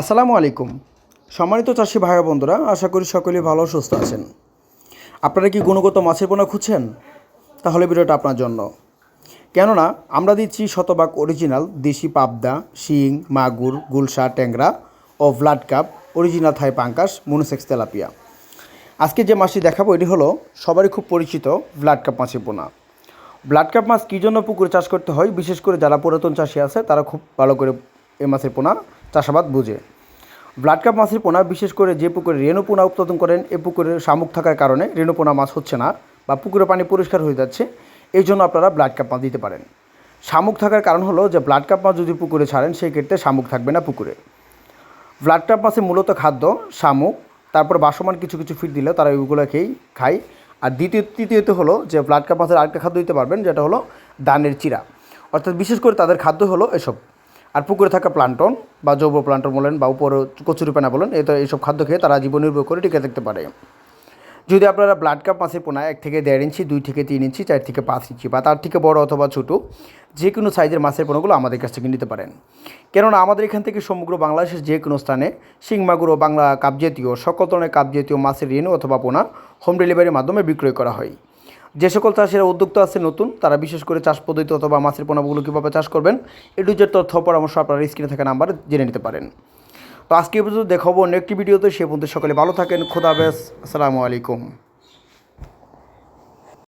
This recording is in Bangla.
আসসালামু আলাইকুম। সম্মানিত চাষি ভাই বন্ধুরা, আশা করি সকলেই ভালো সুস্থ আছেন। আপনারা কি গুণগত মাছের পোনা খুঁজছেন? তাহলে ভিডিওটা আপনার জন্য। কেননা আমরা দিচ্ছি শতভাগ অরিজিনাল দেশি পাবদা, শিং, মাগুর, গুলশা, ট্যাংরা ও ব্লাড কাপ অরিজিনাল থাই পাঙ্কাস মনোসেক্স তেলাপিয়া। আজকে যে মাছটি দেখাবো, এটি হলো সবারই খুব পরিচিত ব্লাড কাপ মাছের পোনা। ব্লাড কাপ মাছ কী জন্য পুকুরে চাষ করতে হয়? বিশেষ করে যারা পুরাতন চাষি আছে, তারা খুব ভালো করে এই মাছের পোনা চাষাবাদ বুঝে। ব্লাড কাপ মাছের পোনা, বিশেষ করে যে পুকুরে রেণু পোনা উৎপাদন করেন, এ পুকুরে শামুক থাকার কারণে রেণু পোনা মাছ হচ্ছে না বা পুকুরে পানি পরিষ্কার হয়ে যাচ্ছে, এই জন্য আপনারা ব্লাড কাপ মাছ দিতে পারেন। শামুক থাকার কারণ হলো যে ব্লাড কাপ মাছ যদি পুকুরে ছাড়েন সেই ক্ষেত্রে শামুক থাকবে না পুকুরে। ব্লাড কাপ মাছের মূলত খাদ্য, শামুক, তারপর বাসমান কিছু কিছু ফিট দিলে তারা ওইগুলো খেয়েই খায়। আর দ্বিতীয়, তৃতীয়ত হলো যে ব্লাড কাপ মাছের আরেকটা খাদ্য দিতে পারবেন, যেটা হলো দানের চিরা অর্থাৎ বিশেষ করে তাদের খাদ্য হলো এসব। আর পুকুরে থাকা প্লান্টন বা জৈব প্লান্টন বলেন বা উপরে কচুরিপানা বলেন এ তো এইসব খাদ্য খেয়ে তারা জীবন নির্ভর করে টিকে থাকতে পারে। যদি আপনারা ব্লাড কাপ মাছের পোনা এক থেকে দেড় ইঞ্চি, দুই থেকে তিন ইঞ্চি, চার থেকে পাঁচ ইঞ্চি বা তার থেকে বড় অথবা ছোটো যে কোনো সাইজের মাছের পোনাগুলো আমাদের কাছ থেকে নিতে পারেন। কেননা আমাদের এখান থেকে সমগ্র বাংলাদেশের যে কোনো স্থানে শিংমাগুর ও বাংলা কাপ জাতীয়, সকল ধরনের কাপ জাতীয় মাছের ঋণ অথবা পোনা হোম ডেলিভারির মাধ্যমে বিক্রয় করা হয়। যে সকল চাষিরা উদ্যোক্তা আছে নতুন, তারা বিশেষ করে চাষ পদ্ধতি অথবা মাছের পোনাগুলো কীভাবে চাষ করবেন এটুজের তথ্য পরামর্শ আপনারা স্ক্রিনে থাকা নাম্বার জেনে নিতে পারেন। তো আজকে পর্যন্ত দেখাবো অন্য একটি ভিডিওতে, সে পর্যন্ত সকালে ভালো থাকেন, খোদা হাফেজ, আসসালামু আলাইকুম।